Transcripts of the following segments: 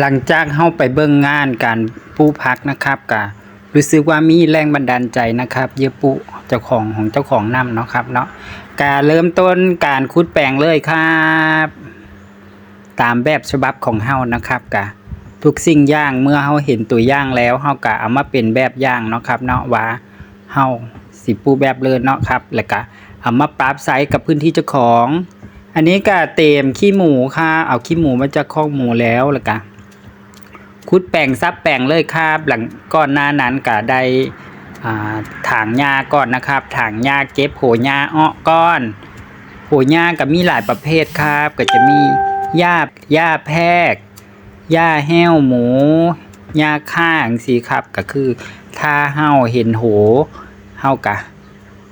หลังจากเฮาไปเบิ่งงานการปลูกผักนะครับก็รู้สึกว่ามีแรงบันดาลใจนะครับ เยอปุเจ้าของของเจ้าของนำเนาะครับเนาะก็เริ่มต้นการคุดแปลงเลยครับ ตามแบบฉบับของเฮานะครับก็ทุกสิ่งอย่างเมื่อเฮาเห็นตัวอย่างแล้วเฮาก็เอามาเป็นแบบอย่างเนาะครับเนาะว่าเฮาสิปูแบบเลยเนาะครับแล้วก็เอามาปรับใช้กับพื้นที่เจ้าของ อันนี้ก็เต็มขี้หมูค่ะเอาขี้หมูมาจากคอกหมูแล้วแล้วก็ คุดแปลงซับแปลงเลยครับหลังก่อนหน้านั้นก็ได้อ่าถางหญ้าก่อนนะครับถางหญ้าเก็บโหหญ้าอ้อก้อนโหหญ้าก็มีหลายประเภทครับ ก็จะมีหญ้าหญ้าแพกหญ้าแห้วหมูหญ้าข้างสีครับ ก็คือถ้าเฮาเห็นโหเฮากะ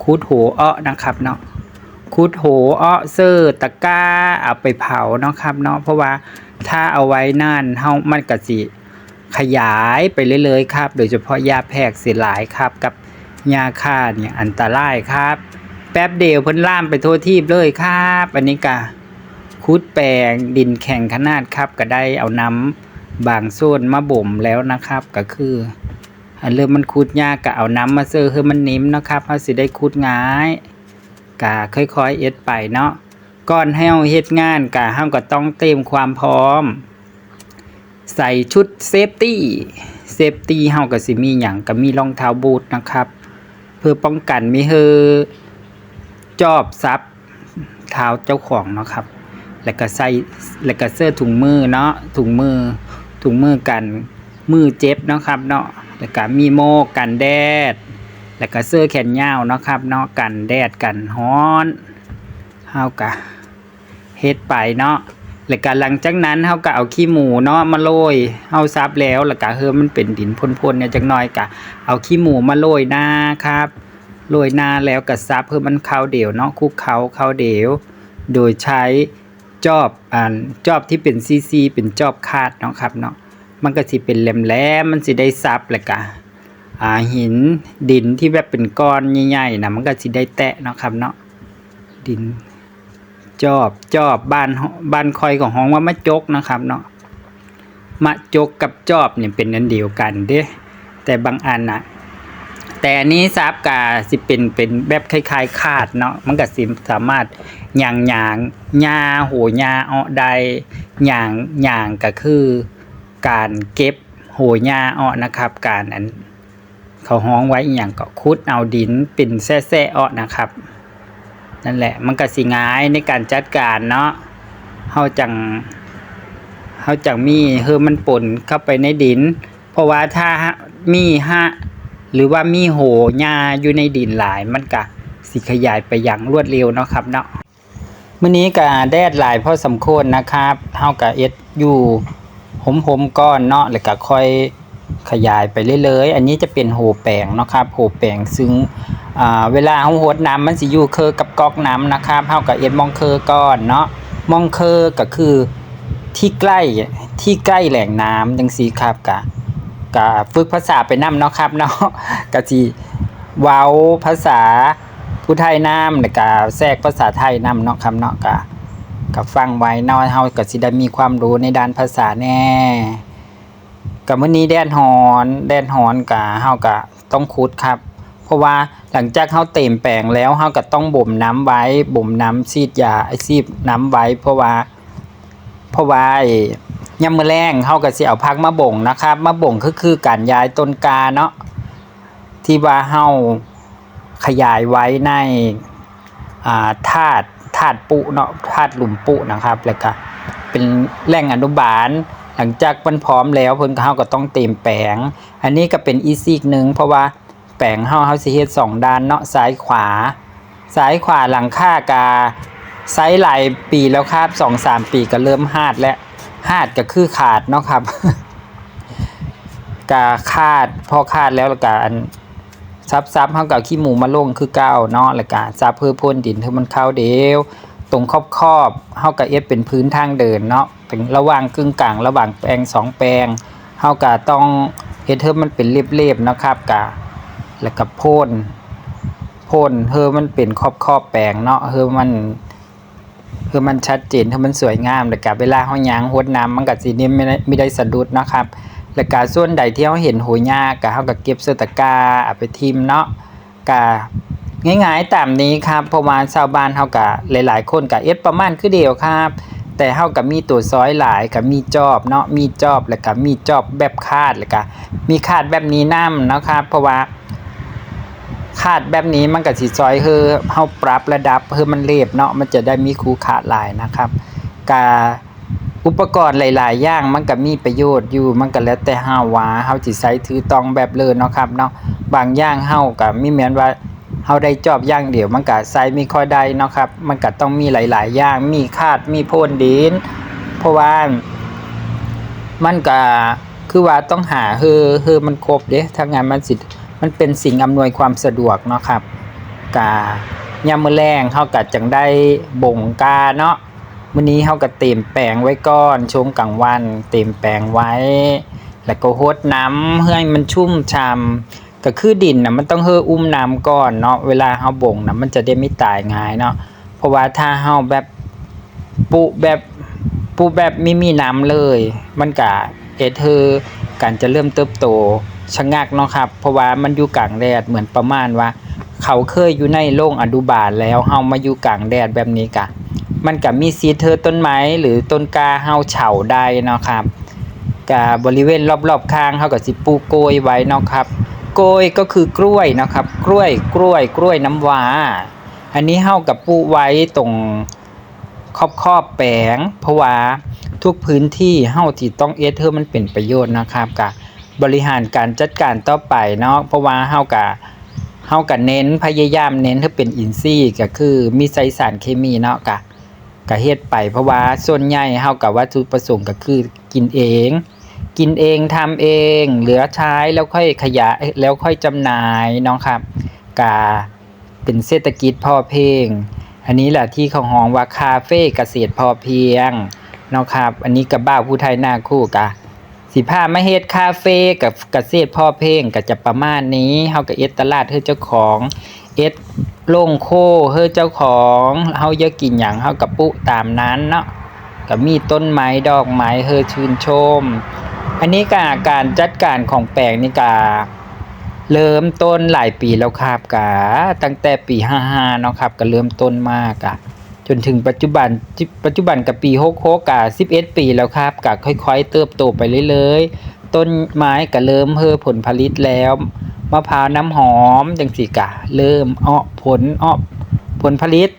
คุดโหอ้อนะครับเนาะคุดโหอ้อเซอร์ตะก้าเอาไปเผาเนาะครับเนาะเพราะว่าถ้าเอาไว้นานเฮามันก็สิ ขยายไปเรื่อยๆครับ โดยเฉพาะยาแพรกเสียหลายครับ กับยาฆ่าเนี่ยอันตรายครับ แป๊บเดียวเพิ่นล่ามไปทั่วทีบเลยครับ อันนี้ก็คุดแปลงดินแข็งขนาดครับ ก็ได้เอาน้ำบางส่วนมาบ่มแล้วนะครับ ก็คืออันเริ่มมันคุดยากก็เอาน้ำมาเซอร์ให้มันนิ่มนะครับเฮาสิได้คุดง่ายกะค่อยๆเอ็ดไปเนาะก่อนให้เฮาเฮ็ดงานกะเฮามก็ต้องเตรียมความพร้อม ใส่ชุดเซฟตี้เซฟตี้เฮาก็สิมีหยังก็มีรองเท้าบูทนะครับ เพื่อป้องกันไม่ให้จอบซับเท้าเจ้าของเนาะครับ แล้วก็ใส่แล้วก็เสื้อถุงมือเนาะถุงมือถุงมือกันมือเจ็บเนาะครับเนาะแล้วก็มีโมกกันแดด แล้วก็เสื้อแขนยาวเนาะครับเนาะกันแดดกันร้อนเฮากะเฮ็ดไปเนาะ แล้วก็หลังจากนั้นเฮาก็เอาขี้หมูเนาะมาโรยเฮาซับแล้วแล้วก็เฮือมันเป็นดินพ่นๆเนี่ยจักหน่อยก็เอาขี้หมูมาโรยหน้าครับโรยหน้าแล้วก็ซับเพื่อมันเข้าเดี่ยวเนาะคุกเค้าเข้าเดี่ยว โดยใช้จอบอ่าจอบที่เป็นซีๆเป็นจอบคาดเนาะครับเนาะมันก็สิเป็นแหลมๆมันสิได้ซับแล้วก็อ่าหินดินที่แบบเป็นก้อนใหญ่ๆนะมันก็สิได้แตะเนาะครับเนาะดิน จอบจอบบ้านบ้านคอยของห้องว่ามะจกนะครับเนาะมะจกกับจอบเนี่ยเป็นอันเดียวกันเด้แต่บางอันนะแต่อันนี้ซับกาสิเป็นเป็นแบบคล้ายๆคาดเนาะมันก็สิสามารถหยางหยางหญ้าหหญ้าเอาใดหยางหยางก็คือการเก็บหหญ้าเอานะครับ การอันเขาห้องไว้อย่างก็คุดเอาดินเป็นแซ่ๆอ้อนะครับ นั่นแหละ มันก็สิง่ายในการจัดการเนาะเฮาจังเฮาจังมีเฮอมันปนเข้าไปในดิน เพราะว่าถ้ามีฮะหรือว่ามีโหหญ้าอยู่ในดินหลาย มันก็สิขยายไปอย่างรวดเร็วเนาะครับเนาะมื้อนี้ก็แดดหลายพอสมควรนะครับเฮาก็เอ็ดอยู่หมๆก้อนเนาะแล้วก็ค่อยขยายไปเรื่อยๆ อันนี้จะเป็นโหแปลงเนาะครับ โหแปลงซึ่ง เวลาเฮาหดน้ำมันสิอยู่เคอกับก๊อกน้ำนะครับเฮาก็เอ็ดมองเคอก่อนเนาะมองเคอก็คือที่ใกล้ที่ใกล้แหล่งน้ำจังซี่ครับกะกะฝึกภาษาไปนํเนาะครับเนาะก็สิเว้าภาษาผู้ไทยนำแล้วก็แทรกภาษาไทยนำเนาะครับเนาะก็ก็ฟังไว้เนาะเฮาก็สิได้มีความรู้ในด้านภาษาแน่กับมื้อนี้แดดฮ้อน แดดฮ้อนกะเฮาก็ต้องขุดครับ เพราะว่าหลังจากเฮาเต็มแปลงแล้วเฮาก็ต้องบ่มน้ำไว้บ่มน้ำซีดยาไอซีดน้ำไว้ เพราะว่าเพราะว่าไอ้ยามมือแลงเฮาก็สิเอาผักมาบ่งนะครับ มาบ่งก็คือการย้ายต้นกาเนาะที่ว่าเฮาขยายไว้ในาธาตุธาตุปุเนาะธาตุหลุมปุนะครับแล้วก็เป็นแหล่งอนุบาล หลังจากมันพร้อมแล้วเพิ่นเฮาก็ต้องเต็มแปลง อันนี้ก็เป็นอีกซีกหนึ่งเพราะว่า ปลงเฮาเฮาสิเฮ็ดสองด้านเนาะซ้ายขวาซ้ายขวาหลังค่ากาไซส์หลายปีแล้วครับ2-3ปีก็เริ่มหาดแล้วหาดก็คือขาดเนาะครับกาคาดพอคาดแล้วล้วก็อันซับซับเฮาก็เอาขี้หมูมาลงคือเก่าเนาะล้วก็ซับเพื่อพ่นดินให้มันเข้าเดียวตรงขอบๆเฮาก็เอ็ดเป็นพื้นทางเดินเนาะเป็นระหว่างกึ่งกลางระหว่างแปลงสองแปลงเฮาก็ต้องเฮ็ดให้มันเป็นเรียบๆเนาะครับกะ แล้วก็พ่นพ่นเฮอมันเป็นขอบๆแปลงเนาะเฮอมันคือมันชัดเจนถ้ามันสวยงามแล้วก็เวลาเฮายางรดน้ำมันก็สินี่ไม่ได้ไม่ได้สะดุดนะครับ แล้วก็ส่วนใดที่เฮาเห็นโหยยากก็เฮาก็เก็บใส่ตะกาเอาไปทิมเนาะก็ง่ายๆตามนี้ครับเพราะว่าชาวบ้านเฮาก็หลายๆ คนก็เอ็ดประมาณคือเดียวครับแต่เฮาก็มีตัวซอยหลายก็มีจอบเนาะมีจอบแล้วก็มีจอบแบบคาดแล้วก็มีคาดแบบนี้นํเนาะครับเพราะว่า คาดแบบนี้มันก็สิซอยคือเฮาปรับระดับคือมันเรียบเนาะมันจะได้มีคูขาดหลายนะครับกาอุปกรณ์หลาย ๆ อย่างมันก็มีประโยชน์อยู่มันก็แล้วแต่เฮาว่าเฮาสิใช้ถือต้องแบบเลยเนาะครับเนาะบางอย่างเฮาก็มีแม้นว่าเฮาได้จอบอย่างเดียวมันก็ใช้ไม่ค่อยได้เนาะครับมันก็ต้องมีหลาย ๆ อย่างมีคาดมีโพนดิน เพราะว่ามันก็คือว่าต้องหาเฮอเฮอมันครบเด้ถ้างานมันสิ มันเป็นสิ่งอำนวยความสะดวกเนาะครับกายามมือแรงเฮาก็จังได้บ่งกาเนาะมื้อนี้เฮาก็เต็มแปลงไว้ก่อนช่วงกลางวัน เต็มแปลงไว้ แล้วก็รดน้ำให้มันชุ่มฉ่ำก็คือดินนะมันต้องเฮออุ้มน้ำก่อนเนาะเวลาเฮาบ่งนะมันจะได้ไม่ตายง่ายเนาะเพราะว่าถ้าเฮาแบบปุแบบปุแบบไม่มีน้ำเลย มันก็เฮ็ดให้การจะเริ่มเติบโต ชะงักเนาะครับ เพราะว่ามันอยู่กลางแดดเหมือนประมาณว่า เขาเคยอยู่ในโรงอนุบาลแล้วเฮามาอยู่กลางแดดแบบนี้กะ มันก็มีซีเธอต้นไม้หรือต้นกาเฮาเฉาได้เนาะครับกะบบริเวณรอบๆข้างเฮาก็สิปูกโกยไว้เนาะครับโกยก็คือกล้วยนะครับ กล้วยกล้วยกล้วยน้ำว้า อันนี้เฮากับปูไว้ตรงขอบขอบแปลงเพราะว่าทุกพื้นที่เฮาที่ต้องเอสเธอมันเป็นประโยชน์นะครับกะ บริหารการจัดการต่อไปเนาะเพราะว่าเฮากะเฮาก็เน้นพยายามเน้นให้เป็นอินทรีย์ก็คือมีใส่สารเคมีเนาะกะก็เฮ็ดไปเพราะว่าส่วนใหญ่เฮากับวัตถุประสงค์ก็คือกินเอง กินเองทำเอง เหลือใช้แล้วค่อยขยายแล้วค่อยจำหน่ายเนาะครับกาเป็นเศรษฐกิจพอเพียงอันนี้แหละที่เขาฮ้องว่าคาเฟ่เกษตรพอเพียงเนาะครับ อันนี้กับบ้าผู้ไทยหน้าคู่กะ สิพามาเฮ็ดคาเฟ่กับกระเกษตรพ่อเพลงก็จะประมาณนี้เฮาก็เอ็ดตลาดเฮ็ดเจ้าของเอ็ดโล่งโคเฮ็ดเจ้าของเฮาอยากกินหยังเฮาก็ปุตามนั้นเนาะก็มีต้นไม้ดอกไม้เฮอชื่นชม อันนี้ก็การจัดการของแปลงนี่ก็เริ่มต้นหลายปีแล้วครับกะตั้งแต่ปี55เนาะครับก็เริ่มต้นมากอะ จนถึงปัจจุบันปัจจุบันกับปี66กับ11ปีแล้วครับก็ค่อย ๆ เติบโตไปเรื่อยๆ ต้นไม้ก็เริ่มเพิ่มผลผลิตแล้วมะพร้าวน้ำหอมจังสิกะ เริ่มออผลออผลผลิต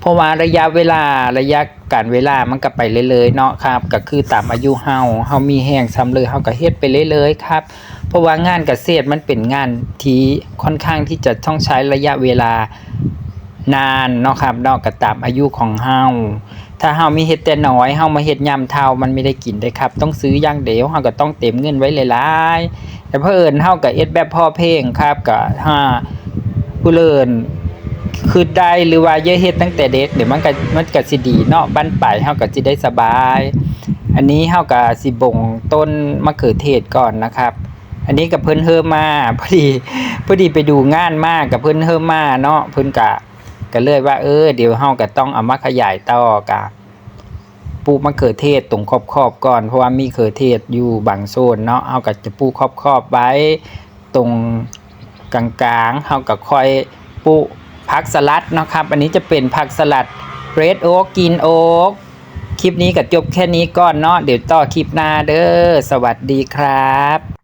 เพราะว่าระยะเวลาระยะการเวลามันก็ไปเรื่อยๆเนาะครับก็คือตามอายุเฮาเฮามีแห้งซ้ำเลยเฮาก็เฮ็ดไปเรื่อยๆครับเพราะว่างานเกษตรมันเป็นงานที่ค่อนข้างที่จะต้องใช้ระยะเวลา นานเนาะครับเนาะก็ตามอายุของเฮาถ้าเฮามีเฮ็ดแต่น้อยเฮามาเฮ็ดยามเท่ามันไม่ได้กินได้ครับ ต้องซื้อย่างเดียวเฮาก็ต้องเต็มเงินไว้หลายๆแต่เพิ่นเฮาก็เอ็ดแบบพ่อเพลงครับก็ถ้าผู้เลินคือได้หรือว่าอย่าเฮ็ดตั้งแต่เด็กเดี๋ยวมันก็มันก็สิดีเนาะบั้นปลายเฮาก็สิได้สบาย อันนี้เฮาก็สิบ่งต้นมะเขือเทศก่อนนะครับอันนี้กับเพิ่นเฮิมมาพอดีพอดีไปดูงานมากับเพิ่นเฮิมมาเนาะเพิ่นกะ ก็เลยว่าเออเดี๋ยวเฮาก็ต้องเอามาขยายต่อกะปลูกมะเขือเทศตรงขอบๆก่อน เพราะว่ามีเขือเทศอยู่บางโซนเนาะเฮาก็จะปลูกขอบๆไว้ตรงกลางๆเฮาก็ค่อยปลูกผักสลัดเนาะครับ อันนี้จะเป็นผักสลัดเรดโอ๊กกินโอ๊กคลิปนี้ก็จบแค่นี้ก่อนเนาะเดี๋ยวต่อคลิปหน้าเด้อสวัสดีครับ